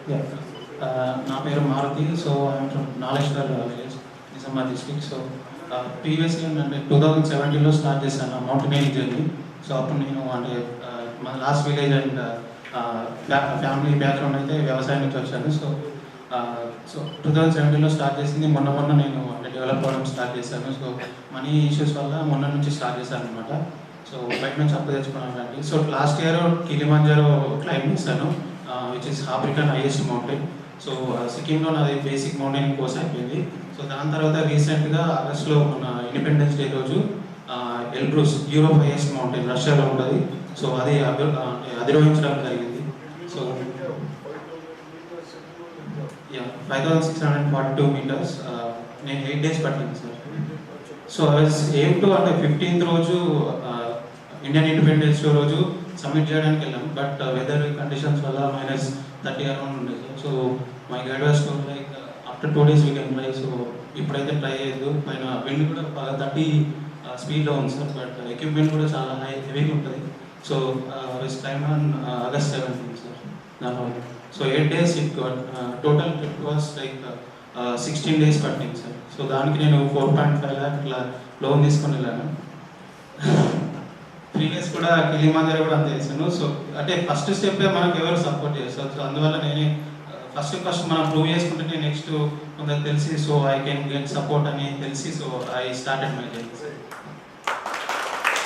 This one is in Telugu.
Uh, నా పేరు Maruthi so I'm from Naleshwar village Nizamabad district so ప్రీవియస్గా అంటే టూ థౌజండ్ సెవెంటీన్లో స్టార్ట్ చేశాను మౌంటైనింగ్ జర్నీ సో అప్పుడు నేను అంటే uh, మన last village and family background అయితే వ్యవసాయం నుంచి వచ్చాను. సో సో టూ థౌజండ్ సెవెంటీన్లో స్టార్ట్ చేసింది మొన్న మొన్న నేను అంటే డెవలప్ అవ్వడం స్టార్ట్ చేశాను. సో మనీ ఇష్యూస్ వల్ల మొన్న నుంచి స్టార్ట్ చేశాను అనమాట సో బయట నుంచి అప్పు తెచ్చుకున్నాను అండి. So last year Kilimanjaro climb చేశాను. Which is African highest mountain so సిక్కింలో నాది బేసిక్ మౌంటైన్ కోర్స్ అయిపోయింది. సో దాని తర్వాత రీసెంట్గా ఆగస్ట్లో మన ఇండిపెండెన్స్ డే రోజు ఎల్బ్రూస్ యూరోప్ హైయెస్ట్ మౌంటైన్ రష్యాలో ఉంటుంది. సో అది అధిరోహించడం జరిగింది. So ya five thousand six hundred forty two metres నేను ఎయిట్ డేస్ పట్టింది సార్ సో ఏం టు అంటే ఫిఫ్టీన్త్ రోజు ఇండియన్ ఇండిపెండెన్స్ డే రోజు సబ్మిట్ చేయడానికి వెళ్ళాం. బట్ వెదర్ కండిషన్స్ వల్ల మైనస్ థర్టీ అరౌండ్ ఉండే. So my guide was to like after two days we can try so ఇప్పుడైతే ట్రై చేయదు పైన విండ్ కూడా బాగా థర్టీ స్పీడ్లో ఉంది సార్ బట్ ఎక్విప్మెంట్ కూడా చాలా హై హెవీగా ఉంటుంది. So this time on August seventeen sir దానివల్ల so eight days it total trip was like sixteen days పట్టింది సార్ సో దానికి నేను ఫోర్ పాయింట్ ఫైవ్ ల్యాక్ ఇట్లా లోన్ తీసుకొని వెళ్ళాను. ప్రీవియస్ కూడా కిలిమాంజరో కూడా అంతే చేశాను సో అంటే ఫస్ట్ స్టెప్ మనకు ఎవరు సపోర్ట్ చేస్తారు సో అందువల్ల నేనే ఫస్ట్ ఫస్ట్ మనం ప్రూవ్ చేసుకుంటే నెక్స్ట్ కొంత తెలిసి so I can get support అని తెలిసి so I started my journey sir